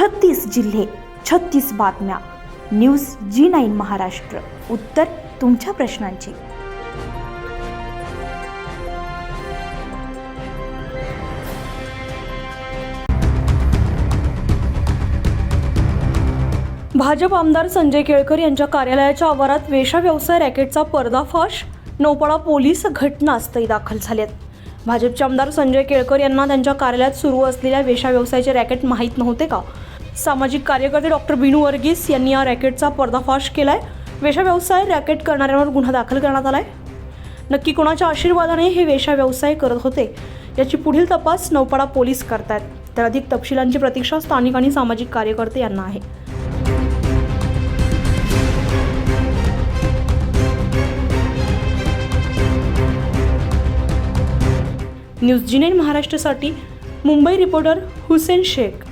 छत्तीस जिल्हे छत्तीस बातम्या. News G nine Maharashtra. उत्तर तुमच्या प्रश्नांची. भाजप आमदार संजय केळकर यांच्या कार्यालयाच्या आवारात वेशा व्यवसाय रॅकेटचा पर्दाफाश नौपाडा पोलीस घटनास्थळी दाखल झालेत. भाजपचे आमदार संजय केळकर यांना त्यांच्या कार्यालयात सुरू असलेल्या वेशा व्यवसायाचे रॅकेट माहीत नव्हते का? सामाजिक कार्यकर्ते डॉक्टर बिनू वर्गीस यांनी या रॅकेटचा पर्दाफाश केला आहे व्यवसाय रॅकेट करणाऱ्यांवर गुन्हा दाखल करण्यात आला आहे नक्की कोणाच्या आशीर्वादाने हे वेशा व्यवसाय करत होते याची पुढील तपास नौपाडा पोलीस करतायत. तर अधिक तपशिलांची प्रतीक्षा स्थानिक आणि सामाजिक कार्यकर्ते यांना आहे. न्यूज जिनेन महाराष्ट्रासाठी मुंबई रिपोर्टर हुसेन शेख.